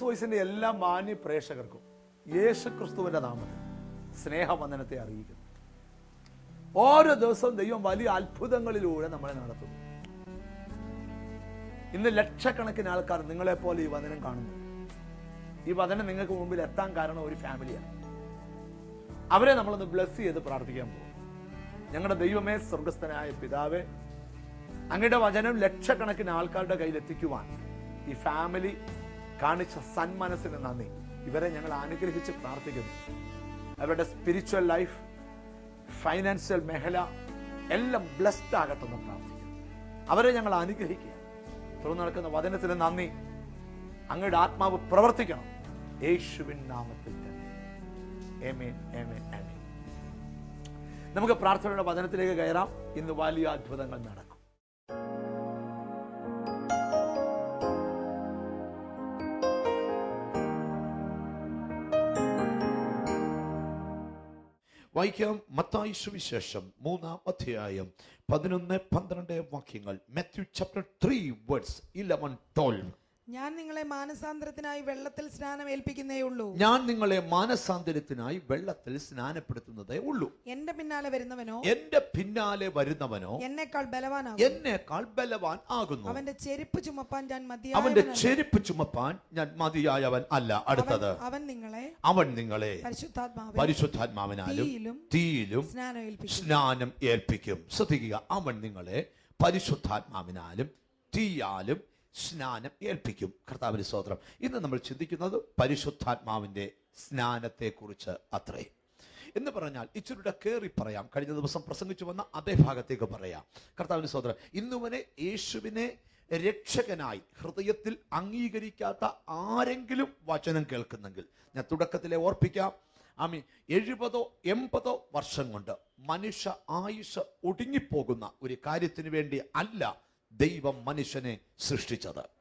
Jesus വോയിസിന്റെ എല്ലാ മാന്യ പ്രേക്ഷകർക്കും യേശു ക്രിസ്തുവിന്റെ നാമത്തിൽ സ്നേഹവന്ദനത്തെ അറിയിക്കുന്നു. ഓരോ ദിവസവും ദൈവം വലിയ അത്ഭുതങ്ങളിലൂടെ നമ്മളെ നടത്തുന്നു. ഇന്ന് ലക്ഷക്കണക്കിന് ആൾക്കാർ നിങ്ങളെ പോലെ ഈ വചനം കാണുന്നു. ഈ വചനം നിങ്ങൾക്ക് മുമ്പിൽ എത്താൻ കാരണം ഒരു ഫാമിലിയാണ്. അവരെ നമ്മളൊന്ന് ബ്ലസ് ചെയ്ത് പ്രാർത്ഥിക്കാൻ പോകും ഞങ്ങളുടെ ദൈവമേ സ്വർഗസ്ഥനായ പിതാവേ അങ്ങയുടെ വചനം ലക്ഷക്കണക്കിന് ആൾക്കാരുടെ കയ്യിൽ എത്തിക്കുവാൻ ഈ ഫാമിലി കാണിച്ച സന്മനസ്സിന് നന്ദി. ഇവരെ ഞങ്ങൾ അനുഗ്രഹിച്ച് പ്രാർത്ഥിക്കുന്നു. അവരുടെ സ്പിരിച്വൽ ലൈഫ് ഫൈനാൻഷ്യൽ മേഖല എല്ലാം ബ്ലെസ്ഡ് ആകട്ടെ എന്ന് പ്രാർത്ഥിക്കുന്നു. അവരെ ഞങ്ങൾ അനുഗ്രഹിക്കുക. തുറന്നു നടക്കുന്ന വചനത്തിന് നന്ദി. അങ്ങയുടെ ആത്മാവ് പ്രവർത്തിക്കണം. യേശുവിൻ നാമത്തിൽ തന്നെ. നമുക്ക് പ്രാർത്ഥനയുടെ വചനത്തിലേക്ക് കയറാം. ഇന്ന് വലിയ അത്ഭുതങ്ങൾ നടക്കും. വായിക്കാം. മത്തായി സുവിശേഷം മൂന്നാം അധ്യായം പതിനൊന്ന് പന്ത്രണ്ട് വാക്യങ്ങൾ. Matthew chapter three words eleven twelve ഞാൻ നിങ്ങളെ മാനസാന്തരത്തിനായി വെള്ളത്തിൽ സ്നാനം ഏൽപ്പിക്കുന്നേ ഉള്ളൂ. ഞാൻ നിങ്ങളെ മാനസാന്തരത്തിനായി വെള്ളത്തിൽ സ്നാനപ്പെടുത്തുന്നതേ ഉള്ളൂ. എന്റെ പിന്നാലെ വരുന്നവനോ? എന്റെ പിന്നാലെ വരുന്നവനോ? എന്നേക്കാൾ ബലവാനാകും എന്നേക്കാൾ ബലവാൻ ആകുന്നു. അവന്റെ ചെരുപ്പ് ചുമപ്പാൻ ഞാൻ അവന്റെ മതിയായവനല്ല. ചെരുപ്പ് ചുമപ്പാൻ ഞാൻ മതിയായവൻ അല്ല. അടുത്തത്. അവൻ- നിങ്ങളെ അവൻ നിങ്ങളെ പരിശുദ്ധാത്മാവ് പരിശുദ്ധാത്മാവിനാലും തീയിലും സ്നാനം ഏൽപ്പിക്കും. ശ്രദ്ധിക്കുക. അവൻ നിങ്ങളെ പരിശുദ്ധാത്മാവിനാലും തീയാലും സ്നാനം ഏൽപ്പിക്കും. കർത്താവിന് സ്തോത്രം. ഇന്ന് നമ്മൾ ചിന്തിക്കുന്നത് പരിശുദ്ധാത്മാവിന്റെ സ്നാനത്തെക്കുറിച്ച് അത്രേ. എന്ന് പറഞ്ഞാൽ ഇച്ചിരിയുടെ കയറി പറയാം. കഴിഞ്ഞ ദിവസം പ്രസംഗിച്ചു വന്ന അതേ ഭാഗത്തേക്ക് പറയാം. കർത്താവിന് സ്തോത്രം. ഇന്നുവനെ യേശുവിനെ രക്ഷകനായി ഹൃദയത്തിൽ അംഗീകരിക്കാത്ത ആരെങ്കിലും വചനം കേൾക്കുന്നെങ്കിൽ ഞാൻ തുടക്കത്തിലെ ഓർപ്പിക്കാം. ആമി എഴുപതോ എൺപതോ വർഷം കൊണ്ട് മനുഷ്യ ആയുഷ് ഒടുങ്ങിപ്പോകുന്ന ഒരു കാര്യത്തിന് വേണ്ടി അല്ല ദൈവം മനുഷ്യനെ സൃഷ്ടിച്ചത്.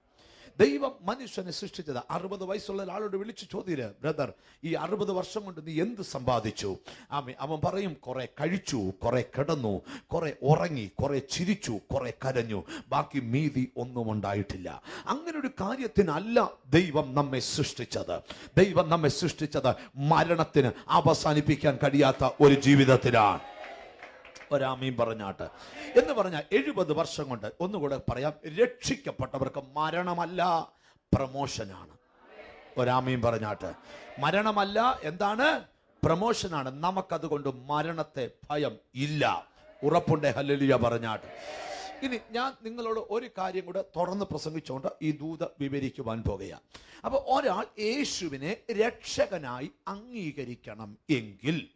ദൈവം മനുഷ്യനെ സൃഷ്ടിച്ചത്. അറുപത് വയസ്സുള്ള ഒരാളോട് വിളിച്ചു ചോദ്യം ബ്രദർ ഈ അറുപത് വർഷം കൊണ്ട് നീ എന്ത് സമ്പാദിച്ചു? ആമി അവൻ പറയും കുറെ കഴിച്ചു കുറെ കിടന്നു കുറെ ഉറങ്ങി കുറെ ചിരിച്ചു കുറെ കരഞ്ഞു. ബാക്കി മീതി ഒന്നും ഉണ്ടായിട്ടില്ല. അങ്ങനെ ഒരു കാര്യത്തിനല്ല ദൈവം നമ്മെ സൃഷ്ടിച്ചത്. ദൈവം നമ്മെ സൃഷ്ടിച്ചത് മരണത്തിന് അവസാനിപ്പിക്കാൻ കഴിയാത്ത ഒരു ജീവിതത്തിലാണ്. ഒരാമീൻ പറഞ്ഞാട്ട്. എന്ന് പറഞ്ഞാൽ എഴുപത് വർഷം കൊണ്ട് ഒന്നുകൂടെ പറയാം രക്ഷിക്കപ്പെട്ടവർക്ക് മരണമല്ല പ്രമോഷനാണ്. ഒരാമീൻ പറഞ്ഞാട്ട് മരണമല്ല എന്താണ്? പ്രമോഷനാണ്. നമുക്കതുകൊണ്ട് മരണത്തെ ഭയം ഇല്ല. ഉറപ്പുണ്ടേ? ഹല്ലലിയ പറഞ്ഞാട്ട്. ഇനി ഞാൻ നിങ്ങളോട് ഒരു കാര്യം കൂടെ തുറന്ന് പ്രസംഗിച്ചുകൊണ്ട് ഈ ദൂത വിവരിക്കുവാൻ പോകുകയാണ്. അപ്പോൾ ഒരാൾ യേശുവിനെ രക്ഷകനായി അംഗീകരിക്കണം എങ്കിൽ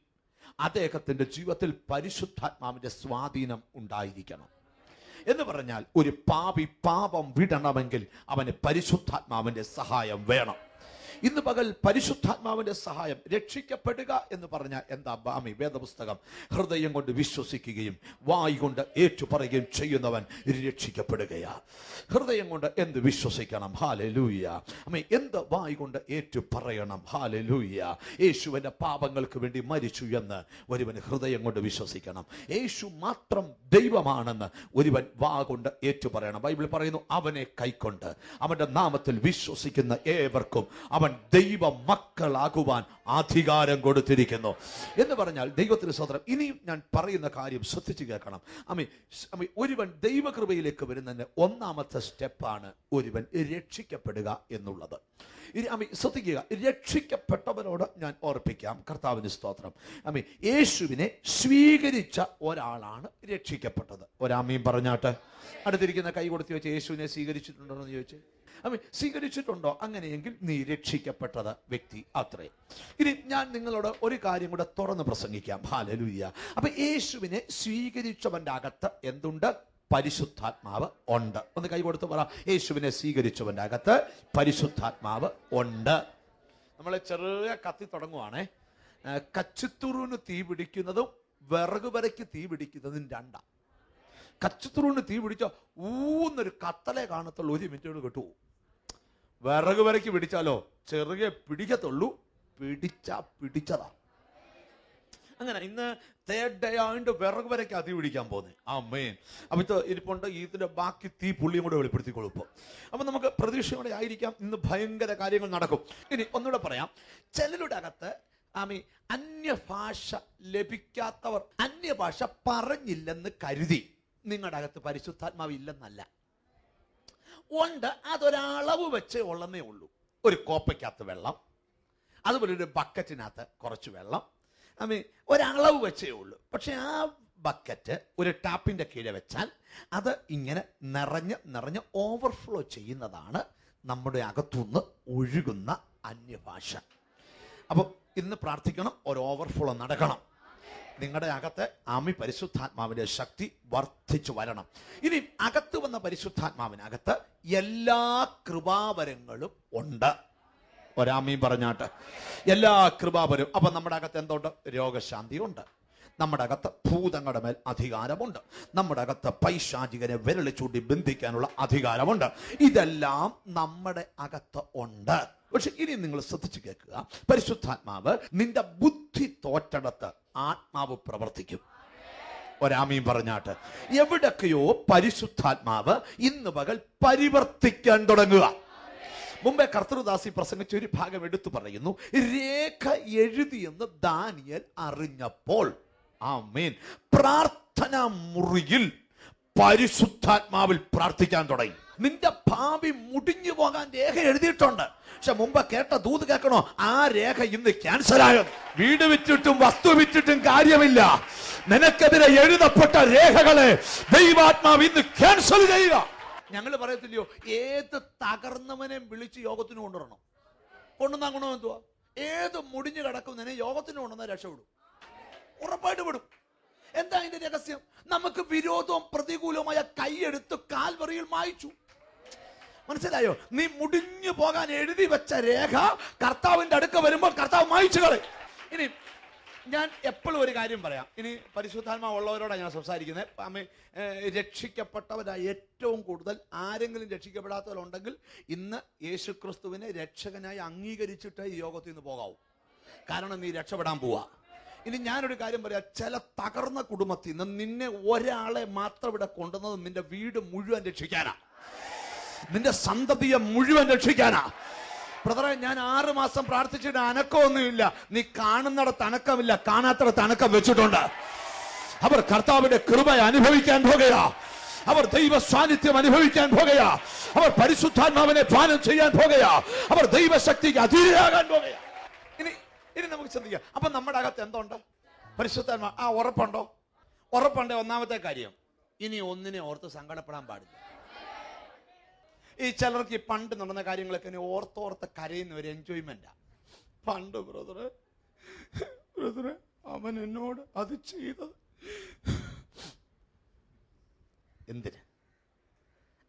അദ്ദേഹത്തിന്റെ ജീവിതത്തിൽ പരിശുദ്ധാത്മാവിന്റെ സ്വാധീനം ഉണ്ടായിരിക്കണം. എന്ന് പറഞ്ഞാൽ ഒരു പാപി പാപം വിടണമെങ്കിൽ അവന് പരിശുദ്ധാത്മാവിന്റെ സഹായം വേണം. ഇന്ന് പകൽ പരിശുദ്ധാത്മാവിന്റെ സഹായം രക്ഷിക്കപ്പെടുക എന്ന് പറഞ്ഞാൽ എന്താ ബാമി? വേദപുസ്തകം. ഹൃദയം കൊണ്ട് വിശ്വസിക്കുകയും വായി കൊണ്ട് ഏറ്റുപറയുകയും ചെയ്യുന്നവൻ രക്ഷിക്കപ്പെടുകയാ. ഹൃദയം കൊണ്ട് എന്ത് വിശ്വസിക്കണം? ഹാലെ ലൂയ അമ്മ എന്ത് വായി കൊണ്ട് ഏറ്റുപറയണം? ഹാലെ ലൂയ യേശുവിന്റെ പാപങ്ങൾക്ക് വേണ്ടി മരിച്ചു എന്ന് ഒരുവൻ ഹൃദയം കൊണ്ട് വിശ്വസിക്കണം. യേശു മാത്രം ദൈവമാണെന്ന് ഒരുവൻ വാ കൊണ്ട് ഏറ്റുപറയണം. ബൈബിൾ പറയുന്നു അവനെ കൈക്കൊണ്ട് അവന്റെ നാമത്തിൽ വിശ്വസിക്കുന്ന ഏവർക്കും അവൻ ദൈവ മക്കളാകുവാൻ അധികാരം കൊടുത്തിരിക്കുന്നു. എന്ന് പറഞ്ഞാൽ ദൈവത്തിന് സ്വതന്ത്രം ഇനിയും ഞാൻ പറയുന്ന കാര്യം ശ്രദ്ധിച്ചു കേൾക്കണം. അമ്മി അമ്മി ഒരുവൻ ദൈവകൃപയിലേക്ക് വരുന്നതിന് ഒന്നാമത്തെ സ്റ്റെപ്പാണ് ഒരുവൻ രക്ഷിക്കപ്പെടുക എന്നുള്ളത്. ഇനി അമ്മി ശ്രദ്ധിക്കുക രക്ഷിക്കപ്പെട്ടവനോട് ഞാൻ ഓർപ്പിക്കാം. കർത്താവിന് സ്തോത്രം. അമ്മി യേശുവിനെ സ്വീകരിച്ച ഒരാളാണ് രക്ഷിക്കപ്പെട്ടത്. ഒരാമ്മയും പറഞ്ഞാട്ട്. അടുത്തിരിക്കുന്ന കൈ കൊടുത്ത് വെച്ച് യേശുവിനെ സ്വീകരിച്ചിട്ടുണ്ടോ എന്ന് ചോദിച്ചു? അമ്മ സ്വീകരിച്ചിട്ടുണ്ടോ? അങ്ങനെയെങ്കിൽ നീ രക്ഷിക്കപ്പെട്ടത് വ്യക്തി അത്രേ. ഇനി ഞാൻ നിങ്ങളോട് ഒരു കാര്യം കൂടെ തുറന്ന് പ്രസംഗിക്കാം. ഹാലലൂയ്യ. അപ്പൊ യേശുവിനെ സ്വീകരിച്ചവന്റെ അകത്ത് എന്തുണ്ട്? പരിശുദ്ധാത്മാവ് ഉണ്ട്. ഒന്ന് കൈ കൊടുത്ത് പറ. യേശുവിനെ സ്വീകരിച്ചവന്റെ അകത്ത് പരിശുദ്ധാത്മാവ് ഉണ്ട്. നമ്മളെ ചെറിയ കത്തി തുടങ്ങുവാണേ. കച്ചിത്തുറുവിന് തീ പിടിക്കുന്നതും വിറക് വരയ്ക്ക് തീ പിടിക്കുന്നതും രണ്ടാ. കച്ചിത്തുറുവിന് തീ പിടിച്ച ഊന്നൊരു കത്തലെ കാണത്തുള്ളൂ. ഒരു മിനിറ്റോട് കിട്ടൂ. വിറക് വരയ്ക്ക് പിടിച്ചാലോ ചെറുകെ പിടിക്കത്തുള്ളൂ. പിടിച്ച പിടിച്ചതാ. അങ്ങനെ ഇന്ന് തേർഡ് ഡേ ആയിട്ട് വിറക് വരയ്ക്ക് അതി പിടിക്കാൻ പോകുന്നത് ആ മെയിൻ അപ്പൊ ഇത് ഇരിപ്പുണ്ട് ബാക്കി തീ പുള്ളിയും കൂടെ വെളിപ്പെടുത്തിക്കൊള്ളു ഇപ്പൊ. അപ്പൊ നമുക്ക് പ്രതീക്ഷയോടെ ആയിരിക്കാം ഇന്ന് ഭയങ്കര കാര്യങ്ങൾ നടക്കും. ഇനി ഒന്നുകൂടെ പറയാം. ചിലരുടെ അകത്ത് ആമി അന്യഭാഷ ലഭിക്കാത്തവർ അന്യഭാഷ പറഞ്ഞില്ലെന്ന് കരുതി. നിങ്ങളുടെ അകത്ത് പരിശുദ്ധാത്മാവ് ഇല്ലെന്നല്ല ഉണ്ട് അതൊരളവ് വെച്ചേ ഉള്ളെന്നേ ഉള്ളൂ. ഒരു കോപ്പയ്ക്കകത്ത് വെള്ളം അതുപോലെ ഒരു ബക്കറ്റിനകത്ത് കുറച്ച് വെള്ളം. ഐ മീൻ ഒരളവ് വെച്ചേ ഉള്ളൂ. പക്ഷെ ആ ബക്കറ്റ് ഒരു ടാപ്പിന്റെ കീഴെ വെച്ചാൽ അത് ഇങ്ങനെ നിറഞ്ഞ് നിറഞ്ഞ് ഓവർഫ്ലോ ചെയ്യുന്നതാണ് നമ്മുടെ അകത്തുനിന്ന് ഒഴുകുന്ന അന്യഭാഷ. അപ്പം ഇന്ന് പ്രാർത്ഥിക്കണം ഒരു ഓവർഫ്ലോ നടക്കണം. നിങ്ങളുടെ അകത്ത് ആമി പരിശുദ്ധാത്മാവിന്റെ ശക്തി വർദ്ധിച്ചു വരണം. ഇനി അകത്ത് വന്ന പരിശുദ്ധാത്മാവിനകത്ത് എല്ലാ കൃപാവരങ്ങളും ഉണ്ട്. ഒരാമീൻ പറഞ്ഞാട്ട്. എല്ലാ കൃപാവരും. അപ്പൊ നമ്മുടെ അകത്ത് എന്തുണ്ട്? രോഗശാന്തി ഉണ്ട് നമ്മുടെ അകത്ത് ഭൂതങ്ങളുടെ മേൽ അധികാരമുണ്ട്. നമ്മുടെ അകത്ത് പൈശാചികനെ വിരളിച്ചൂട്ടി ബന്ധിക്കാനുള്ള അധികാരമുണ്ട്. ഇതെല്ലാം നമ്മുടെ അകത്ത് ഉണ്ട്. പക്ഷെ ഇനി നിങ്ങൾ ശ്രദ്ധിച്ചു കേൾക്കുക. പരിശുദ്ധാത്മാവ് നിന്റെ ബുദ്ധി തോറ്റടത്ത് ആത്മാവ് പ്രവർത്തിക്കും. ഒരാമീൻ പറഞ്ഞാട്ട് എവിടൊക്കെയോ പരിശുദ്ധാത്മാവ് ഇന്ന് പകൽ പരിവർത്തിക്കാൻ തുടങ്ങുക. മുമ്പേ കർത്തൃദാസി പ്രസംഗിച്ച ഒരു ഭാഗം എടുത്തു പറയുന്നു രേഖ എഴുതിയെന്ന് ദാനിയൽ അറിഞ്ഞപ്പോൾ ആമേൻ പ്രാർത്ഥന മുറിയിൽ പരിശുദ്ധാത്മാവിൽ പ്രാർത്ഥിക്കാൻ തുടങ്ങി. നിന്റെ ഭാവി മുടിഞ്ഞു പോകാൻ രേഖ എഴുതിയിട്ടുണ്ട്. പക്ഷെ മുമ്പ് കേട്ട ദൂത് കേൾക്കണോ? ആ രേഖ ഇന്ന് ക്യാൻസർ ആയോ? വീട് വിറ്റിട്ടും വസ്തു വിറ്റിട്ടും കാര്യമില്ല. നിനക്കെതിരെ എഴുതപ്പെട്ട രേഖകളെ ദൈവാത്മാവ് ഇന്ന് ക്യാൻസൽ ചെയ്യുക. ഞങ്ങൾ പറയത്തില്ലയോ? ഏത് തകർന്നവനെയും വിളിച്ച് യോഗത്തിന് കൊണ്ടുവരണം. കൊണ്ടുവന്നാ ഗുണം എന്തുവാ? ഏത് മുടിഞ്ഞു കിടക്കുന്നതിനെ യോഗത്തിന് കൊണ്ടുവന്നാൽ രക്ഷപ്പെടും. ഉറപ്പായിട്ട് വിടും. എന്താ അതിന്റെ രഹസ്യം? നമുക്ക് വിരോധവും പ്രതികൂലവുമായ കൈയെടുത്ത് കാൽവറിയിൽ മായിച്ചു. മനസ്സിലായോ? നീ മുടിഞ്ഞു പോകാൻ എഴുതി വെച്ച രേഖ കർത്താവിന്റെ അടുക്ക വരുമ്പോൾ കർത്താവ് മായിച്ചു കളയും. ഇനി ഞാൻ എപ്പോഴും ഒരു കാര്യം പറയാം. ഇനി പരിശുദ്ധാത്മാവ് ഉള്ളവരോടാണ് ഞാൻ സംസാരിക്കുന്നത്. അമ്മ രക്ഷിക്കപ്പെട്ടവരായ ഏറ്റവും കൂടുതൽ. ആരെങ്കിലും രക്ഷിക്കപ്പെടാത്തവരുണ്ടെങ്കിൽ ഇന്ന് യേശുക്രിസ്തുവിനെ രക്ഷകനായി അംഗീകരിച്ചിട്ട് ഈ യോഗത്തിൽ നിന്ന് പോകാവൂ. കാരണം നീ രക്ഷപ്പെടാൻ പോവാ. ഇനി ഞാനൊരു കാര്യം പറയാം. ചില തകർന്ന കുടുംബത്തിൽ നിന്ന് നിന്നെ ഒരാളെ മാത്രം ഇവിടെ കൊണ്ടുവന്നത് നിന്റെ വീട് മുഴുവൻ രക്ഷിക്കാനാ. നിന്റെ സന്തതിയെ മുഴുവൻ രക്ഷിക്കാനാ. ബ്രദറെ ഞാൻ ആറ് മാസം പ്രാർത്ഥിച്ചിട്ട് അനക്കമൊന്നുമില്ല. നീ കാണുന്നിടത്ത് അനക്കമില്ല കാണാത്തിടത്ത് അനക്കം വെച്ചിട്ടുണ്ട്. അവർ കർത്താവിന്റെ കൃപ അനുഭവിക്കാൻ പോകയാ അവർ ദൈവ സാന്നിധ്യം അനുഭവിക്കാൻ പോകയാ അവർ പരിശുദ്ധാത്മാവിനെ പാനം ചെയ്യാൻ പോകയാ അവർ ദൈവശക്തിക്ക് അധീരയാകാൻ പോകയാ ഇനി ഇനി നമുക്ക് ചിന്തിക്കാം. അപ്പൊ നമ്മുടെ അകത്ത് എന്തുണ്ട്? പരിശുദ്ധാത്മാ ആ ഉറപ്പുണ്ടോ? ഉറപ്പുണ്ട് ഒന്നാമത്തെ കാര്യം. ഇനി ഒന്നിനെ ഓർത്ത് സങ്കടപ്പെടാൻ പാടില്ല. ഈ ചിലർക്ക് പണ്ട് നടന്ന കാര്യങ്ങളൊക്കെ ഓർത്തോർത്ത് കരയുന്ന ഒരു എൻജോയ്മെന്റാണ് പണ്ട് ബ്രദറെ ബ്രദറെ അവൻ എന്നോട് അത് ചെയ്തത്. എന്തിന്?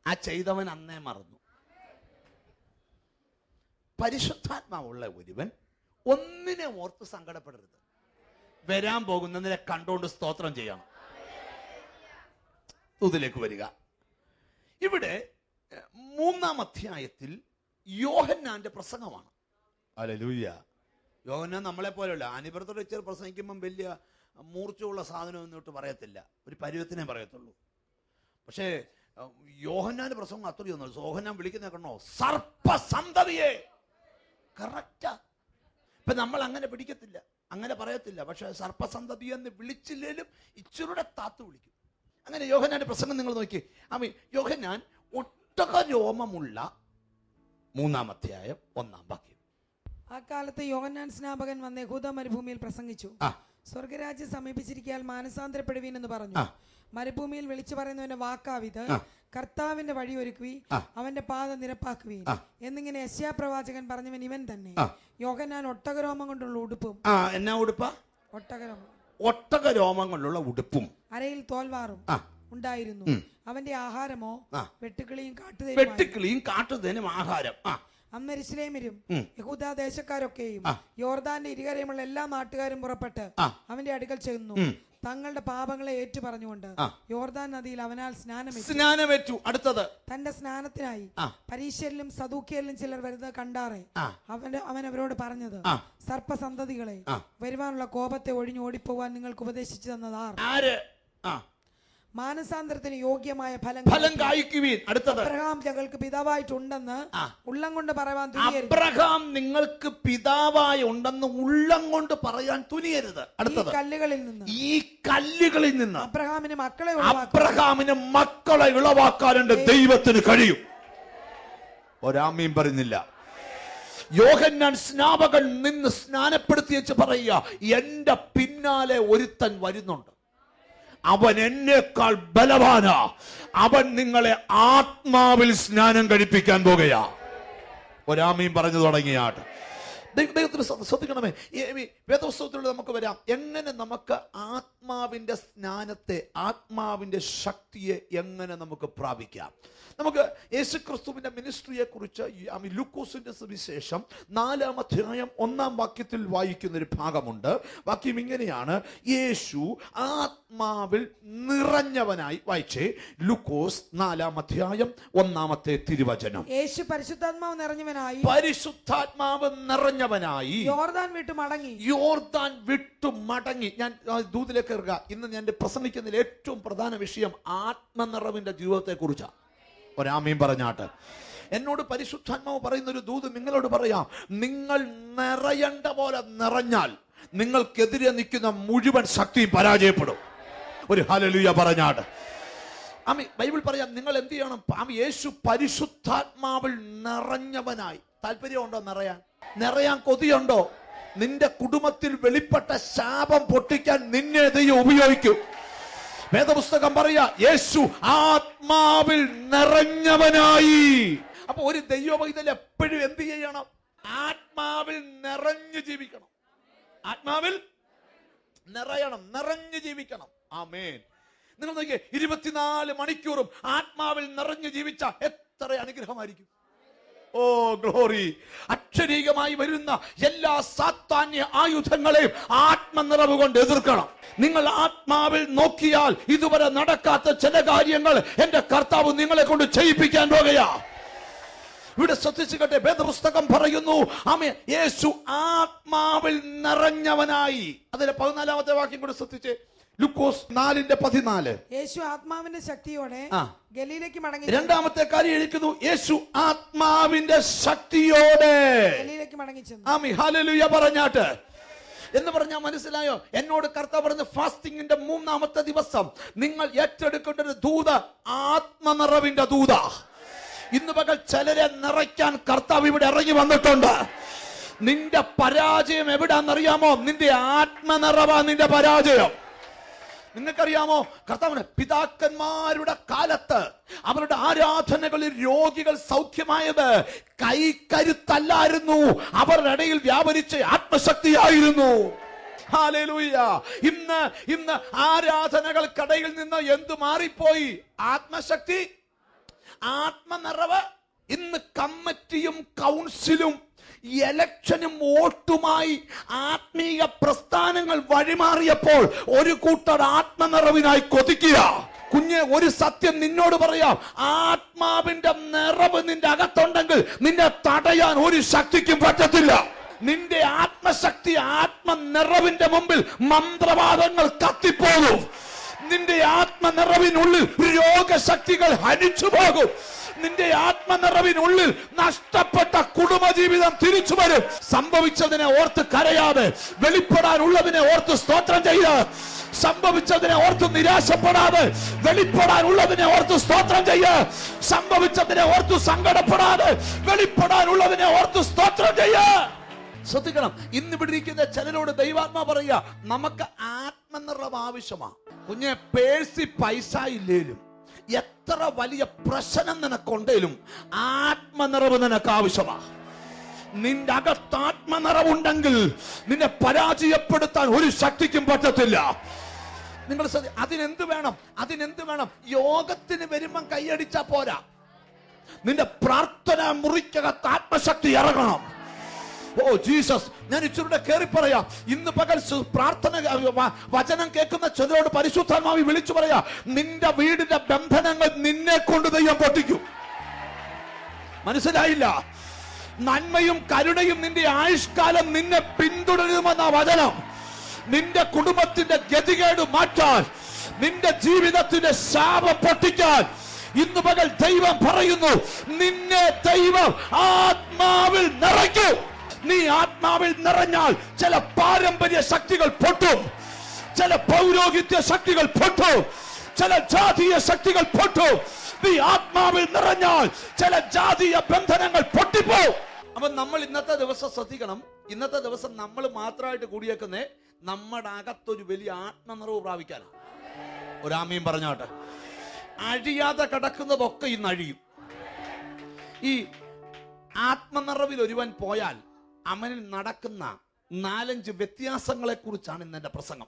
ആ ചെയ്തവൻ അന്നേ മറന്നു. പരിശുദ്ധാത്മാവുള്ള ഒരുവൻ ഒന്നിനെ ഓർത്ത് സങ്കടപ്പെടരുത്. വരാൻ പോകുന്നതിനെ കണ്ടുകൊണ്ട് സ്തോത്രം ചെയ്യണം. ഇതിലേക്ക് വരിക. ഇവിടെ മൂന്നാം അധ്യായത്തിൽ യോഹന്നാന്റെ പ്രസംഗമാണ്. അലലൂയ യോഹന്നാൻ നമ്മളെ പോലെയല്ല അനിപുരത്തോട് വെച്ച് പ്രസംഗിക്കുമ്പം വലിയ മൂർച്ചയുള്ള സാധനം എന്നിട്ട് പറയത്തില്ല. ഒരു പരുവത്തിനെ പറയത്തുള്ളൂ. പക്ഷേ യോഹന്നാന്റെ പ്രസംഗം അത്രയൊന്നും യോഹന്നാൻ വിളിക്കുന്ന കണ്ടോ സർപ്പസന്തതിയെ. കറക്റ്റാ ഇപ്പൊ നമ്മൾ അങ്ങനെ പിടിക്കത്തില്ല. അങ്ങനെ പറയത്തില്ല. പക്ഷെ സർപ്പസന്തതി എന്ന് വിളിച്ചില്ലേലും ഇച്ചിരുടെ താത്ത് വിളിക്കും. അങ്ങനെ യോഹന്നാന്റെ പ്രസംഗം നിങ്ങൾ നോക്കി. ആമീ യോഹന്നാൻ രോമമുള്ള മൂന്നാം അധ്യായം ഒന്നാം വാക്യം. ആ കാലത്ത് യോഹന്നാൻ സ്നാപകൻ വന്ന് യഹൂദ മരുഭൂമിയിൽ പ്രസംഗിച്ചു. സ്വർഗരാജ്യം സമീപിച്ചിരിക്കാൻ മാനസാന്തരപ്പെടുവീൻ എന്ന് പറഞ്ഞു. മരുഭൂമിയിൽ വിളിച്ചു പറയുന്നവന്റെ വാക്കാവിത്. കർത്താവിന്റെ വഴി ഒരുക്കുവി അവന്റെ പാത നിരപ്പാക്കുവി. എന്നിങ്ങനെ യശ്യാ പ്രവാചകൻ പറഞ്ഞവൻ ഇവൻ തന്നെ. യോഹന്നാൻ ഒട്ടകരോമം കൊണ്ടുള്ള ഉടുപ്പും എന്നാ ഉടുപ്പ? ഒട്ടകരോമം. ഒട്ടകരോമം കൊണ്ടുള്ള ഉടുപ്പും. അരയിൽ തോൽവാറും ഉണ്ടായിരുന്നു. അവന്റെ ആഹാരമോ. വെട്ടുക്കിളിയും കാട്ടുതേനും വെട്ടുക്കിളിയും കാട്ടുതേനും ആഹാരം. ആ. അന്ന് എരിശിലേമരും. യഹൂദ ദേശക്കാരൊക്കെയും യോർദാന്റെ ഇരുകരയുമുള്ള എല്ലാ നാട്ടുകാരും പുറപ്പെട്ട് അവന്റെ അടുക്കൽ ചെന്നു. തങ്ങളുടെ പാപങ്ങളെ ഏറ്റു പറഞ്ഞുകൊണ്ട്. യോർദാൻ നദിയിൽ അവനാൽ സ്നാനമേറ്റു. സ്നാനമേറ്റു. അടുത്തത്. തന്റെ സ്നാനത്തിനായി പരീശ്വരിലും പരീക്ഷയിലും സദൂക്കിയലിലും ചിലർ വരുന്നത് കണ്ടാറെ. അവന്റെ അവൻ അവരോട് പറഞ്ഞത്. സർപ്പസന്തതികളെ വരുവാനുള്ള കോപത്തെ ഒഴിഞ്ഞു ഓടിപ്പോവാൻ നിങ്ങൾക്ക് ഉപദേശിച്ചു തന്നതാർ. ആര്? മാനസാന്തരത്തിന് യോഗ്യമായ ഫലം ഫലം കായ്ക്കുവീൻ. അടുത്തത്. അബ്രഹാം ഞങ്ങൾക്ക് പിതാവായിട്ടുണ്ടെന്ന് ഉള്ളം കൊണ്ട് പറയാൻ തുനിയരുത്. അബ്രഹാം നിങ്ങൾക്ക് പിതാവായി ഉണ്ടെന്ന് ഉള്ളം കൊണ്ട് പറയാൻ തുനിയരുത്. ഈ അടുത്തത് കല്ലുകളിൽ നിന്ന്. ഈ കല്ലുകളിൽ നിന്ന്. അബ്രഹാമിന് മക്കളെ അബ്രഹാമിന് മക്കളെ ഇളവാക്കാനുണ്ട് എന്റെ ദൈവത്തിന് കഴിയും. ഒരാമയും പറയുന്നില്ല. യോഹന്നാൻ സ്നാപകൻ നിന്ന് സ്നാനപ്പെടുത്തി വെച്ച് പറയുക എന്റെ പിന്നാലെ ഒരുത്തൻ വരുന്നുണ്ട്. അവൻ എന്നേക്കാൾ ബലവാന. അവൻ നിങ്ങളെ ആത്മാവിൽ സ്നാനം കഴിപ്പിക്കാൻ പോകുക ഒരാമയും പറഞ്ഞു തുടങ്ങിയാട്ട്. ദൈവത്തിന് ശ്ര- ശ്രദ്ധിക്കണമേ. വേദപുസ്തകത്തിലൂടെ നമുക്ക് വരാം. എങ്ങനെ നമുക്ക് ആത്മാവിന്റെ സ്നാനത്തെ ആത്മാവിന്റെ ശക്തിയെ എങ്ങനെ നമുക്ക് പ്രാപിക്കാം? നമുക്ക് യേശുക്രിസ്തുവിന്റെ മിനിസ്ട്രിയെ കുറിച്ച് ലുക്കോസിന്റെ സുവിശേഷം നാലാം അധ്യായം ഒന്നാം വാക്യത്തിൽ വായിക്കുന്ന ഒരു ഭാഗമുണ്ട്. വാക്യം ഇങ്ങനെയാണ്. യേശു ആത്മാവിൽ നിറഞ്ഞവനായി വായിച്ചേ. ലുക്കോസ് നാലാം അധ്യായം ഒന്നാമത്തെ തിരുവചനം. യേശു പരിശുദ്ധാത്മാവ് നിറഞ്ഞവനായി. പരിശുദ്ധാത്മാവ് നിറഞ്ഞവനായി യോർദാൻ വിട്ടു മടങ്ങി. യോർദാൻ വിട്ടു മടങ്ങി. ഞാൻ ദൂതിലേക്ക് ഇറങ്ങുക ഇന്ന് ഞാൻ പ്രസംഗിക്കുന്നതിൽ ഏറ്റവും പ്രധാന വിഷയം ആത്മനിറവിന്റെ ജീവിതത്തെ കുറിച്ചാണ് ഒരാമയും പറഞ്ഞാട്ട്. എന്നോട് പരിശുദ്ധാത്മാവ് പറയുന്ന ഒരു ദൂത് നിങ്ങളോട് പറയാം. നിങ്ങൾ നിറയണ്ട പോലെ നിറഞ്ഞാൽ നിങ്ങൾക്കെതിരെ നിൽക്കുന്ന മുഴുവൻ ശക്തിയും പരാജയപ്പെടും. ഒരു ഹലലുയ പറഞ്ഞാട് ആമി ബൈബിൾ പറയാം നിങ്ങൾ എന്ത് ചെയ്യണം? ആമി യേശു പരിശുദ്ധാത്മാവിൽ നിറഞ്ഞവനായി. താല്പര്യമുണ്ടോ നിറയാൻ? നിറയാൻ കൊതിയുണ്ടോ? നിന്റെ കുടുംബത്തിൽ വെളിപ്പെട്ട ശാപം പൊട്ടിക്കാൻ നിന്നെ ദൈവം ഉപയോഗിക്കും. വേദപുസ്തകം പറയാ യേശു ആത്മാവിൽ നിറഞ്ഞവനായി. അപ്പൊ ഒരു ദൈവവൈതൽ എപ്പോഴും എന്ത് ചെയ്യണം? ആത്മാവിൽ നിറഞ്ഞു ജീവിക്കണം. ആത്മാവിൽ നിറയണം നിറഞ്ഞു ജീവിക്കണം. ആമേൻ. നിങ്ങൾ നോക്കിയേ ഇരുപത്തിനാല് മണിക്കൂറും ആത്മാവിൽ നിറഞ്ഞു ജീവിച്ച എത്ര അനുഗ്രഹമായിരിക്കും. ഓ ഗ്ലോറി അക്ഷരീകമായി വരുന്ന എല്ലാ സാത്താന്യ ആയുധങ്ങളെയും ആത്മനിറവ് കൊണ്ട് എതിർക്കണം. നിങ്ങൾ ആത്മാവിൽ നോക്കിയാൽ ഇതുവരെ നടക്കാത്ത ചില കാര്യങ്ങൾ എന്റെ കർത്താവ് നിങ്ങളെ കൊണ്ട് ചെയ്യിപ്പിക്കാൻ പോകുകയാ. ഇവിടെ ശ്രദ്ധിച്ചു കേട്ടെ വേദപുസ്തകം പറയുന്നു ആമേ യേശു ആത്മാവിൽ നിറഞ്ഞവനായി. അതിലെ പതിനാലാമത്തെ വാക്യം കൂടെ ശ്രദ്ധിച്ചേ. ലുക്കോസ് നാലിന്റെ പതിനാല്. യേശു ആത്മാവിന്റെ ശക്തിയോടെ. ഗലീലേക്ക് മടങ്ങി രണ്ടാമത്തെ കാര്യം എഴുതിക്കുന്നു യേശു ആത്മാവിന്റെ ശക്തിയോടെ. ഗലീലേക്ക് മടങ്ങി ചെന്നു. പറഞ്ഞാട്ട്. എന്ന് പറഞ്ഞാൽ മനസ്സിലായോ? എന്നോട് കർത്താവ് പറഞ്ഞ ഫാസ്റ്റിംഗിന്റെ മൂന്നാമത്തെ ദിവസം നിങ്ങൾ ഏറ്റെടുക്കേണ്ട ഒരു ദൂത ആത്മനിറവിന്റെ ദൂത. ഇന്ന് പകൽ ചിലരെ നിറയ്ക്കാൻ കർത്താവ് ഇവിടെ ഇറങ്ങി വന്നിട്ടുണ്ട്. നിന്റെ പരാജയം എവിടാന്നറിയാമോ? നിന്റെ ആത്മനിറവാ നിന്റെ പരാജയം. നിങ്ങൾക്കറിയാമോ? കർത്താവിന് പിതാക്കന്മാരുടെ കാലത്ത് അവരുടെ ആരാധനകളിൽ രോഗികൾ സൗഖ്യമായത് കൈക്കരുത്തല്ലായിരുന്നു അവരുടെ ഇടയിൽ വ്യാപരിച്ച ആത്മശക്തിയായിരുന്നു. ഇന്ന് ഇന്ന് ആരാധനകൾക്കിടയിൽ നിന്ന് എന്തു മാറിപ്പോയി? ആത്മശക്തി ആത്മനിറവ് ഇന്ന് കമ്മിറ്റിയും കൗൺസിലും എലക്ഷനും വോട്ടുമായി ആത്മീയ പ്രസ്ഥാനങ്ങൾ വഴിമാറിയപ്പോൾ ഒരു കൂട്ടർ ആത്മനിറവിനായി കൊതിക്കുക. കുഞ്ഞെ ഒരു സത്യം നിന്നോട് പറയാം. ആത്മാവിന്റെ നിറവ് നിന്റെ അകത്തുണ്ടെങ്കിൽ നിന്നെ തടയാൻ ഒരു ശക്തിക്കും പറ്റത്തില്ല. നിന്റെ ആത്മശക്തി ആത്മനിറവിന്റെ മുമ്പിൽ മന്ത്രവാദങ്ങൾ കത്തിപ്പോകും. നിന്റെ ആത്മനിറവിനുള്ളിൽ രോഗശക്തികൾ ഹരിച്ചു പോകും നിന്റെ ആത്മനിറവിനുള്ളിൽ നഷ്ടപ്പെട്ട കുടുംബജീവിതം തിരിച്ചു വരും. സംഭവിച്ചതിനെ ഓർത്ത് കരയാതെ വെളിപ്പെടാനുള്ളതിനെ ഓർത്ത് സ്തോത്രം ചെയ്ത്. സംഭവിച്ചതിനെ ഓർത്ത് നിരാശപ്പെടാതെ വെളിപ്പെടാനുള്ളതിനെ ഓർത്ത് സ്തോത്രം ചെയ്യ സംഭവിച്ചതിനെ ഓർത്ത് സങ്കടപ്പെടാതെ വെളിപ്പെടാനുള്ളതിനെ ഓർത്ത് സ്തോത്രം ചെയ്യ ശ്രദ്ധിക്കണം ഇന്ന് ഇവിടെ ഇരിക്കുന്ന ചിലരോട് ദൈവാത്മാ പറയുക നമുക്ക് ആത്മനിറവ് ആവശ്യമാ കുഞ്ഞെ പേഴ്സി പൈസ ഇല്ലേലും എത്ര വലിയ പ്രശ്നം നിനക്കുണ്ടെങ്കിലും ആത്മനിറവ് നിനക്ക് ആവശ്യമാണ് നിന്റെ അകത്ത് ആത്മനിറവുണ്ടെങ്കിൽ നിന്നെ പരാജയപ്പെടുത്താൻ ഒരു ശക്തിക്കും പറ്റത്തില്ല. നിങ്ങൾ അതിനെന്ത് വേണം? അതിനെന്ത് വേണം? യോഗത്തിന് വരുമ്പം കൈയടിച്ചാ പോരാ. നിന്റെ പ്രാർത്ഥന മുറിക്കകത്ത് ആത്മശക്തി ഇറങ്ങണം. ഓ ജീസസ് ഞാൻ ഇച്ചിരൂടെ കയറി പറയാം. ഇന്ന് പകൽ പ്രാർത്ഥന വചനം കേൾക്കുന്ന ചിലരോട് പരിശുദ്ധാത്മാവി വിളിച്ചു പറയാ നിന്റെ വീടിന്റെ ബന്ധനങ്ങൾ നിന്നെ കൊണ്ട് ദൈവം പൊട്ടിക്കും. മനസ്സിലായില്ല? നന്മയും കരുണയും നിന്റെ ആയുഷ്കാലം നിന്നെ പിന്തുടരുമെന്ന വചനം. നിന്റെ കുടുംബത്തിന്റെ ഗതികേട് മാറ്റാൻ നിന്റെ ജീവിതത്തിന്റെ ശാപം പൊട്ടിക്കാൻ. ഇന്ന് പകൽ ദൈവം പറയുന്നു നിന്നെ ദൈവം ആത്മാവിൽ നിറയ്ക്കും. നീ ആത്മാവിൽ നിറഞ്ഞാൽ ചില പാരമ്പര്യ ശക്തികൾ പൊട്ടും. ചില പൗരോഹിത്യ ശക്തികൾ പൊട്ടും. ചില ജാതീയ ശക്തികൾ പൊട്ടും. നീ ആത്മാവിൽ നിറഞ്ഞാൽ ചില ജാതീയ ബന്ധനങ്ങൾ പൊട്ടിപ്പോ അപ്പൊ നമ്മൾ ഇന്നത്തെ ദിവസം ശ്രദ്ധിക്കണം. ഇന്നത്തെ ദിവസം നമ്മൾ മാത്രമായിട്ട് കൂടിയേക്കുന്നേ നമ്മുടെ അകത്തൊരു വലിയ ആത്മനിറവ് പ്രാപിക്കാനാണ് ഒരാമയും പറഞ്ഞാട്ടെ അഴിയാതെ കിടക്കുന്നതൊക്കെ ഇന്ന് അഴിയും ഈ ആത്മനിറവിൽ ഒരുവൻ പോയാൽ അവനിൽ നടക്കുന്ന നാലഞ്ച് വ്യത്യാസങ്ങളെ കുറിച്ചാണ് ഇന്ന് എന്റെ പ്രസംഗം.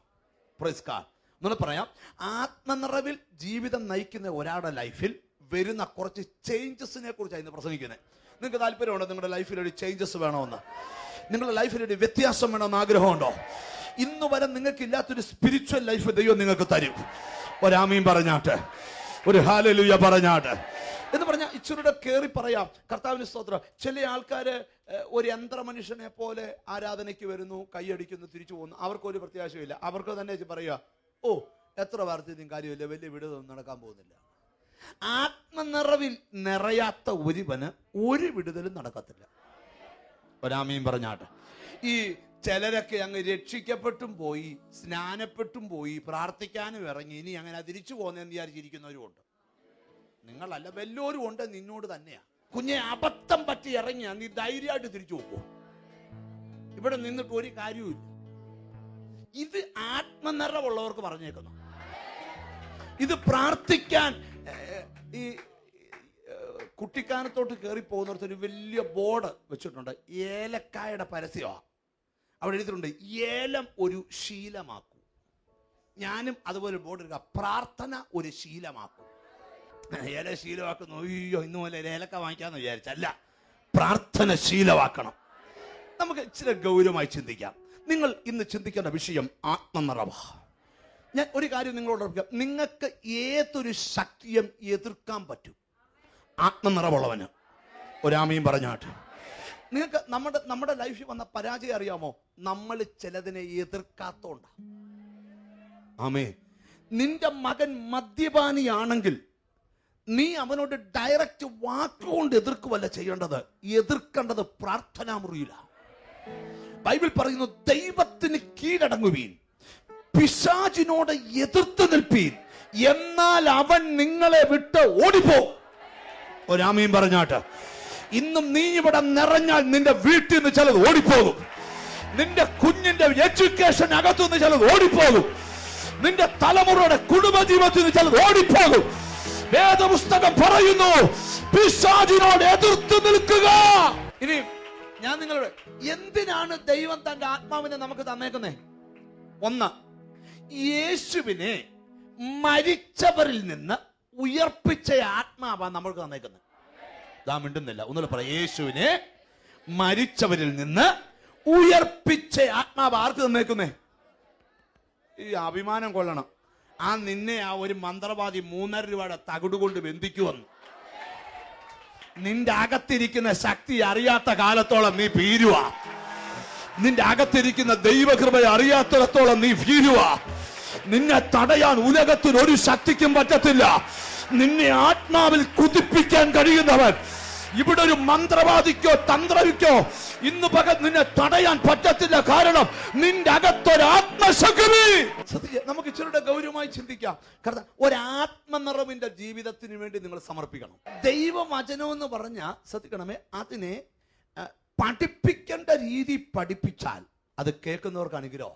പ്രസ്കാർ നമ്മൾ പറയാം. ആത്മനിറവിൽ ജീവിതം നയിക്കുന്ന ഒരാളുടെ ലൈഫിൽ വരുന്ന കുറച്ച് ചേഞ്ചസിനെ കുറിച്ചാണ് ഇന്ന് പ്രസംഗിക്കുന്നത്. നിങ്ങൾക്ക് താല്പര്യമുണ്ടോ? നിങ്ങളുടെ ലൈഫിൽ ഒരു ചേഞ്ചസ് വേണമെന്ന്. നിങ്ങളുടെ ലൈഫിൽ ഒരു വ്യത്യാസം വേണമെന്ന് ആഗ്രഹമുണ്ടോ? ഇന്ന് വരെ നിങ്ങൾക്ക് ഇല്ലാത്തൊരു സ്പിരിച്വൽ ലൈഫ് ദൈവം നിങ്ങൾക്ക് തരും. ഒരാമയും പറഞ്ഞാട്ട്. ഒരു ഹാലലുയ പറഞ്ഞാട്ട്. എന്ന് പറഞ്ഞാൽ ഇച്ചിരൂടെ കയറി പറയാം. കർത്താവിന് സ്തോത്രം. ചില ആൾക്കാർ ഒരു യന്ത്ര മനുഷ്യനെ പോലെ ആരാധനയ്ക്ക് വരുന്നു കൈയടിക്കുന്നു തിരിച്ചു പോകുന്നു. അവർക്കൊരു പ്രത്യാശയില്ല അവർക്ക് തന്നെ പറയുക ഓ എത്ര വാർത്തയും കാര്യമില്ല വലിയ വിടുതൊന്നും നടക്കാൻ പോകുന്നില്ല. ആത്മനിറവിൽ നിറയാത്ത ഒരുവന് ഒരു വിടുതലും നടക്കത്തില്ല. ഒരാമയും പറഞ്ഞാട്ടെ. ഈ ചിലരൊക്കെ അങ്ങ് രക്ഷിക്കപ്പെട്ടും പോയി സ്നാനപ്പെട്ടും പോയി പ്രാർത്ഥിക്കാനും ഇറങ്ങി ഇനി അങ്ങനെ തിരിച്ചു പോകുന്നതെന്ന് വിചാരിച്ചിരിക്കുന്നവരും ഉണ്ട്. നിങ്ങളല്ല വല്ലോരും ഉണ്ട് നിന്നോട് തന്നെയാ. കുഞ്ഞെ അബദ്ധം പറ്റി ഇറങ്ങിയാ നീ ധൈര്യമായിട്ട് തിരിച്ചു നോക്കുക ഇവിടെ നിന്നിട്ട് ഒരു കാര്യവുമില്ല. ഇത് ആത്മനിറവുള്ളവർക്ക് പറഞ്ഞേക്കുന്നു. ഇത് പ്രാർത്ഥിക്കാൻ ഈ കുട്ടിക്കാനത്തോട്ട് കയറി ഒരു വലിയ ബോർഡ് വെച്ചിട്ടുണ്ട്. ഏലക്കായുടെ പരസ്യമാണ് അവിടെ എഴുതിയിട്ടുണ്ട് ഏലം ഒരു ശീലമാക്കൂ. ഞാനും അതുപോലെ ബോർഡ് എടുക്കുക പ്രാർത്ഥന ഒരു ശീലമാക്കൂ. ഏല ശീലമാക്കുന്നു അയ്യോ ഇന്നു പോലെ ഏലക്ക വാങ്ങിക്കാന്ന് വിചാരിച്ചല്ല. പ്രാർത്ഥന ശീലമാക്കണം നമുക്ക് ഇച്ചിരി ഗൗരവമായി ചിന്തിക്കാം. നിങ്ങൾ ഇന്ന് ചിന്തിക്കേണ്ട വിഷയം ആത്മനിറവ. ഞാൻ ഒരു കാര്യം നിങ്ങളോട് ഉറപ്പിക്കാം നിങ്ങൾക്ക് ഏതൊരു ശക്തിയും എതിർക്കാൻ പറ്റും? ആത്മനിറവുള്ളവന്. ഒരാമയും പറഞ്ഞാട്ട് നിങ്ങൾക്ക് നമ്മുടെ നമ്മുടെ ലൈഫിൽ വന്ന പരാജയം അറിയാമോ? നമ്മൾ ചിലതിനെ എതിർക്കാത്തോണ്ടാ. ആമേ നിന്റെ മകൻ മദ്യപാനിയാണെങ്കിൽ നീ അവനോട് ഡയറക്റ്റ് വാക്കുകൊണ്ട് എതിർക്കുവല്ല ചെയ്യേണ്ടത്. എതിർക്കേണ്ടത് പ്രാർത്ഥനാ മുറിയിലാണ് ബൈബിൾ പറയുന്നു ദൈവത്തിന് കീഴടങ്ങുവീൻ പിശാചിനോട് എതിർത്ത് നിൽപ്പീൻ എന്നാൽ അവൻ നിങ്ങളെ വിട്ട് ഓടിപ്പോ. ഒരാമയും പറഞ്ഞാട്ട് ഇന്നും നീ ഇവിടെ നിറഞ്ഞാൽ നിന്റെ വീട്ടിൽ നിന്ന് ചിലത് ഓടിപ്പോകും. നിന്റെ കുഞ്ഞിന്റെ എഡ്യൂക്കേഷൻ അകത്തുനിന്ന് ചിലത് ഓടിപ്പോകും. നിന്റെ തലമുറയുടെ കുടുംബ ജീവിതത്തിൽ നിന്ന് ചിലത് ഓടിപ്പോകും. വേദപുസ്തകം പറയുന്നു. പിശാചിനോട് എതിർത്ത് നിൽക്കുക. ഇനി ഞാൻ നിങ്ങളോട് എന്തിനാണ് ദൈവം തന്റെ ആത്മാവിനെ നമുക്ക് തന്നേക്കുന്നേ? ഒന്ന് യേശുവിനെ മരിച്ചവരിൽ നിന്ന് ഉയർപ്പിച്ച ആത്മാവാ നമ്മൾക്ക് തന്നേക്കുന്നത് ഇതാ മിണ്ടുന്നില്ല. ഒന്നുകൂടെ പറ യേശുവിനെ മരിച്ചവരിൽ നിന്ന് ഉയർപ്പിച്ച ആത്മാവ് ആർക്ക് തന്നേക്കുന്നേ? ഈ അഭിമാനം കൊള്ളണം. ആ നിന്നെ ആ ഒരു മന്ത്രവാദി മൂന്നര രൂപയുടെ തകിട് കൊണ്ട് ബന്ധിക്കുവന്നു നിന്റെ അകത്തിരിക്കുന്ന ശക്തി അറിയാത്ത കാലത്തോളം നീ പീരുവ നിന്റെ അകത്തിരിക്കുന്ന ദൈവകൃപ അറിയാത്തിടത്തോളം നീ ഭീരുവാ. നിന്നെ തടയാൻ ഉലകത്തിൽ ഒരു ശക്തിക്കും പറ്റത്തില്ല. നിന്നെ ആത്മാവിൽ കുതിപ്പിക്കാൻ കഴിയുന്നവൻ ഇവിടെ ഒരു മന്ത്രവാദിക്കോ തന്ത്രവിക്കോ ഇന്ന് പക നിന്നെ തടയാൻ പറ്റത്തില്ല. കാരണം നിന്റെ അകത്തൊരാത്മശക്തി ശ്രദ്ധിക്കുക നമുക്ക് ഇച്ചിരിയുടെ ഗൗരവമായി ചിന്തിക്കാം. കാരണം ഒരാത്മനിറവിന്റെ ജീവിതത്തിന് വേണ്ടി നിങ്ങൾ സമർപ്പിക്കണം. ദൈവവചനം എന്ന് പറഞ്ഞാൽ ശ്രദ്ധിക്കണമേ അതിനെ പഠിപ്പിക്കേണ്ട രീതി പഠിപ്പിച്ചാൽ അത് കേൾക്കുന്നവർക്ക് അനുഗ്രഹ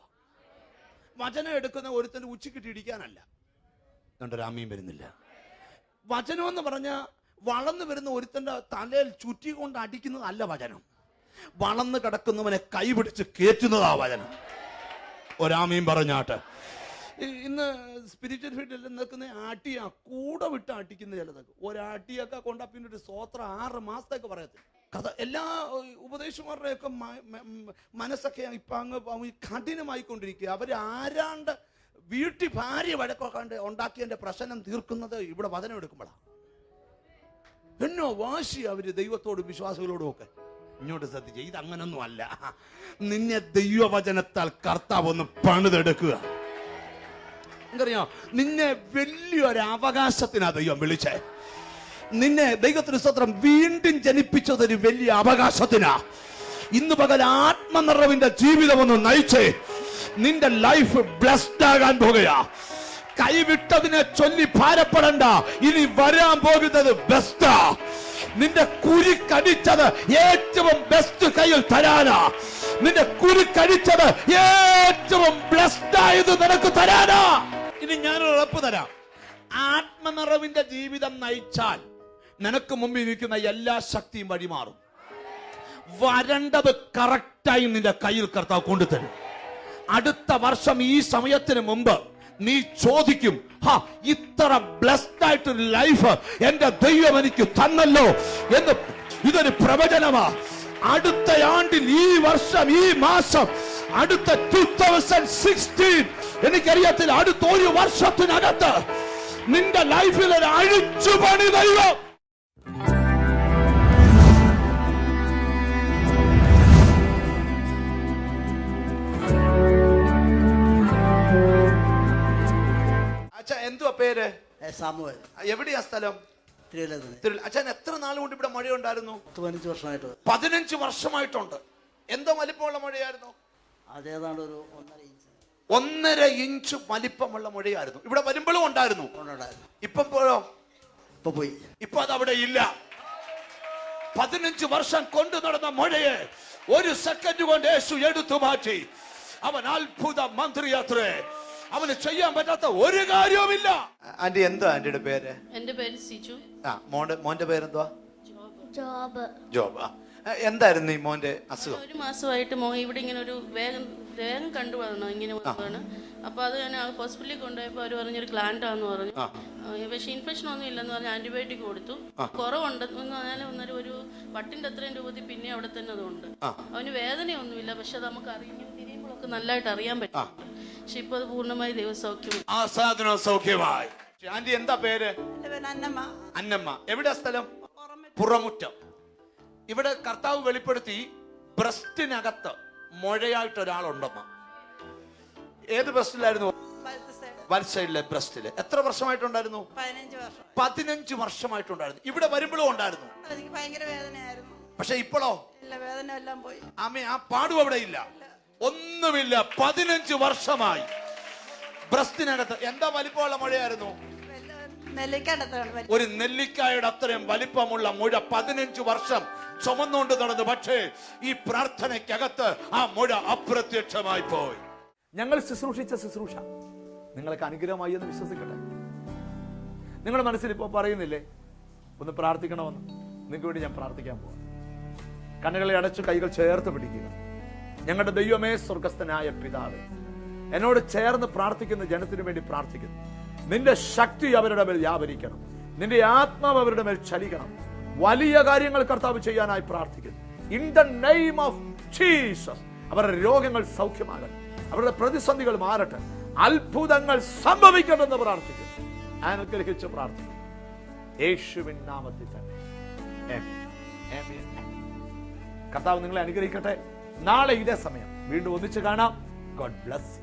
വചനം എടുക്കുന്ന ഒരുത്തന്റെ ഉച്ചക്കിട്ടിരിക്കാനല്ല ഇടിക്കാനല്ല. രണ്ട് രാമിയും വരുന്നില്ല. വചനം എന്ന് പറഞ്ഞ വളർന്നു വരുന്ന ഒരുത്തന്റെ തലയിൽ ചുറ്റി കൊണ്ട് അടിക്കുന്നതല്ല വചനം. വളർന്നു കിടക്കുന്നവനെ കൈപിടിച്ച് കയറ്റുന്നതാ വചനം. ഒരാമയും പറഞ്ഞാട്ട് ഇന്ന് സ്പിരിച്വൽ ഫീൽഡിൽ നിൽക്കുന്ന ആട്ടിയ കൂടെ വിട്ട് അടിക്കുന്ന ചിലതൊക്കെ. ഒരാട്ടിയൊക്കെ കൊണ്ടാ പിന്നെ ഒരു സ്വോത്രം ആറ് മാസത്തേക്ക് പറയത്തില്ല. കഥ എല്ലാ ഉപദേശമാരുടെയൊക്കെ മനസ്സൊക്കെ ഇപ്പൊ അങ്ങ് കഠിനമായിക്കൊണ്ടിരിക്കുക അവർ ആരാണ്ട് വീട്ടിൽ ഭാര്യ വഴക്കൊക്കെ ഉണ്ടാക്കിയതിന്റെ പ്രശ്നം തീർക്കുന്നത് ഇവിടെ വചനം എടുക്കുമ്പോഴാണ് എന്നോ വാശി അവർ ദൈവത്തോടും വിശ്വാസികളോടും ഒക്കെ? ഇങ്ങോട്ട് ശ്രദ്ധിച്ച ഇത് അങ്ങനൊന്നും അല്ല. നിന്നെ ദൈവവചനത്താൽ കർത്താവ് ഒന്ന് പണിതെടുക്കുക. എന്തറിയോ നിന്നെ വലിയൊരു അവകാശത്തിനാ ദൈവം വിളിച്ചേ. നിന്നെ ദൈവത്തിന് സ്വത്രം വീണ്ടും ജനിപ്പിച്ചതൊരു വലിയ അവകാശത്തിനാ. ഇന്ന് പകൽ ആത്മനിറവിന്റെ ജീവിതം ഒന്ന് നയിച്ചേ. നിന്റെ ലൈഫ് ബ്ലസ്ഡ് ആകാൻ പോകുകയാ. കൈവിട്ടതിനെ ചൊല്ലി ഭാരപ്പെടണ്ട. ഇനി വരാൻ പോകുന്നത് ബെസ്റ്റാ നിന്റെ കുരി കടിച്ചത് ഏറ്റവും ബെസ്റ്റ് കയ്യിൽ തരാനാ. നിന്റെ കുരി കടിച്ചത് ഏറ്റവും ബ്ലസ്ഡ് ആയത് നിനക്ക് തരാനാ. ഇനി ഞാനൊരു ഉറപ്പ് തരാം. ആത്മനിറവിന്റെ ജീവിതം നയിച്ചാൽ നിനക്ക് മുമ്പിൽ നിൽക്കുന്ന എല്ലാ ശക്തിയും വഴിമാറും. വരണ്ടത് കറക്റ്റായി നിന്റെ കയ്യിൽ കർത്താവ് കൊണ്ടുതരും. അടുത്ത വർഷം ഈ സമയത്തിന് മുമ്പ് നീ ചോദിക്കും ഹാ ഇത്ര ബ്ലസ്ഡ് ആയിട്ടൊരു ലൈഫ് എന്റെ ദൈവം എനിക്ക് തന്നല്ലോ എന്ന് ഇതൊരു പ്രവചനമാ. അടുത്ത ആണ്ടിൽ ഈ വർഷം ഈ മാസം അടുത്ത ടൂ തൗസൻഡ് സിക്സ്റ്റീൻ എനിക്കറിയത്തില്ല അടുത്ത ഒരു വർഷത്തിനകത്ത് നിന്റെ ലൈഫിൽ ഒരു അഴിച്ചുപണി ദൈവം. അച്ഛാ എന്തുവാ പേര്? സാമുവൽ. എവിടെയാ സ്ഥലം? അച്ഛൻ എത്ര നാൾ കൊണ്ട് ഇവിടെ മഴ ഉണ്ടായിരുന്നു പതിനഞ്ച് വർഷമായിട്ട്. പതിനഞ്ച് വർഷമായിട്ടുണ്ട്. എന്തോ വലിപ്പമുള്ള മഴയായിരുന്നു? അതേതാണ്ട് ഒരു ഒന്നര ഇഞ്ച് ഒന്നര ഇഞ്ച് വലിപ്പമുള്ള മഴയായിരുന്നു. ഇവിടെ വരുമ്പോഴും ഉണ്ടായിരുന്നു. ഇപ്പം പോയോ? ഇപ്പൊ പോയി. ഇപ്പൊ അത് അവിടെ ഇല്ല. പതിനഞ്ച് വർഷം കൊണ്ടു നടന്ന മഴയെ ഒരു സെക്കൻഡ് കൊണ്ട് യേശു എടുത്തു മാറ്റി. അവൻ അത്ഭുത മന്ത്രിയത്രേ. അവന് ചെയ്യാൻ പറ്റാത്ത ഒരു കാര്യവുമില്ല. ആന്റി എന്താ ആന്റിയുടെ പേര്? എന്റെ പേര് സിജു. ആ മോന്റെ മോന്റെ പേരെന്തുവാ? ജോബ്. ജോബ്. എന്തായിരുന്നു ഈ മോന്റെ അസുഖം? ഒരു മാസമായിട്ട് മോ ഇവിടെ ഇങ്ങനെ ഒരു വേഗം വേഗം കണ്ടു വന്നു ഇങ്ങനെ വന്നതാണ്. അപ്പൊ അത് ഞാൻ ഹോസ്പിറ്റലിൽ കൊണ്ടുപോയപ്പോൾ അവർ പറഞ്ഞൊരു ഗ്ലാൻഡാന്ന് പറഞ്ഞു. പക്ഷെ ഇൻഫെക്ഷൻ ഒന്നും ഇല്ലെന്ന് പറഞ്ഞ് ആന്റിബയോട്ടിക് കൊടുത്തു. കുറവുണ്ട് എന്ന് പറഞ്ഞാൽ ഒന്നൊരു ഒരു വട്ടിന്റെ അത്രയും രൂപത്തിൽ പിന്നെ അവിടെ തന്നെ അതുണ്ട്. അവന് വേദനയൊന്നുമില്ല പക്ഷെ അത് നമുക്ക് അറിയുമ്പോൾ തിരിയുമ്പോഴൊക്കെ നല്ലതായിട്ട് അറിയാൻ പറ്റും. പക്ഷെ ഇപ്പൊ അത് പൂർണമായി ദൈവസൗഖ്യം ആ സാധനം സൗഖ്യമായി. ആന്റി എന്താ പേര്? അന്നമ്മ. അന്നമ്മ. എവിടെ സ്ഥലം? പുറമുറ്റം. ഇവിടെ കർത്താവ് വെളിപ്പെടുത്തി ബ്രസ്റ്റിനകത്ത് മുഴയായിട്ട് ഒരാളുണ്ടമ്മ. ഏത് ബ്രസ്റ്റിലായിരുന്നു? വലത് സൈഡിലെ ബ്രസ്റ്റിൽ. എത്ര വർഷമായിട്ടുണ്ടായിരുന്നു? പതിനഞ്ച് വർഷം. പതിനഞ്ച് വർഷമായിട്ടുണ്ടായിരുന്നു. ഇവിടെ വരുമ്പോഴും ഉണ്ടായിരുന്നു. എനിക്ക് ഭയങ്കര വേദനയായിരുന്നു. പക്ഷെ ഇപ്പോഴോ? ഇല്ല വേദന എല്ലാം പോയി. ആമേ ആ പാടും അവിടെ ഇല്ല. ഒന്നുമില്ല പതിനഞ്ച് വർഷമായി. ബ്രസ്റ്റിനകത്ത് എന്താ വലിപ്പമുള്ള മുഴയായിരുന്നു? ഒരു നെല്ലിക്കായുടെ അത്രയും വലിപ്പമുള്ള മുഴ പതിനഞ്ച് വർഷം ചുമന്നുകൊണ്ട് നടന്നു. പക്ഷേ ഈ പ്രാർത്ഥനയ്ക്കകത്ത് ആ മുഴ അപ്രത്യക്ഷമായി പോയി. ഞങ്ങൾ ശുശ്രൂഷിച്ച ശുശ്രൂഷ. നിങ്ങൾക്ക് അനുഗ്രഹമായി എന്ന് വിശ്വസിക്കട്ടെ. നിങ്ങളുടെ മനസ്സിൽ ഇപ്പോൾ പറയുന്നില്ലേ ഒന്ന് പ്രാർത്ഥിക്കണമെന്ന്. നിങ്ങൾക്ക് വേണ്ടി ഞാൻ പ്രാർത്ഥിക്കാൻ പോവാം. കണ്ണുകളെ അടച്ചു കൈകൾ ചേർത്ത് പിടിക്കുക. ഞങ്ങളുടെ ദൈവമേ സ്വർഗസ്ഥനായ പിതാവ് എന്നോട് ചേർന്ന് പ്രാർത്ഥിക്കുന്ന ജനത്തിനു വേണ്ടി പ്രാർത്ഥിക്കുന്നു. നിന്റെ ശക്തി അവരുടെ മേൽ വ്യാപരിക്കണം. നിന്റെ ആത്മാവ് അവരുടെ മേൽ ചലിക്കണം. വലിയ കാര്യങ്ങൾ കർത്താവ് ചെയ്യാനായി പ്രാർത്ഥിക്കുന്നു. In the name of Jesus അവരുടെ രോഗങ്ങൾ സൗഖ്യമാകട്ടെ. അവരുടെ പ്രതിസന്ധികൾ മാറട്ടെ. അത്ഭുതങ്ങൾ സംഭവിക്കണമെന്ന് പ്രാർത്ഥിക്കുന്നു. അനുഗ്രഹിച്ച് പ്രാർത്ഥിക്കുന്നു. യേശുവിൻ നാമത്തിൽ തന്നെ. കർത്താവ് നിങ്ങളെ അനുഗ്രഹിക്കട്ടെ. നാളെ ഇതേ സമയം. വീണ്ടും ഒന്നിച്ച് കാണാം. God bless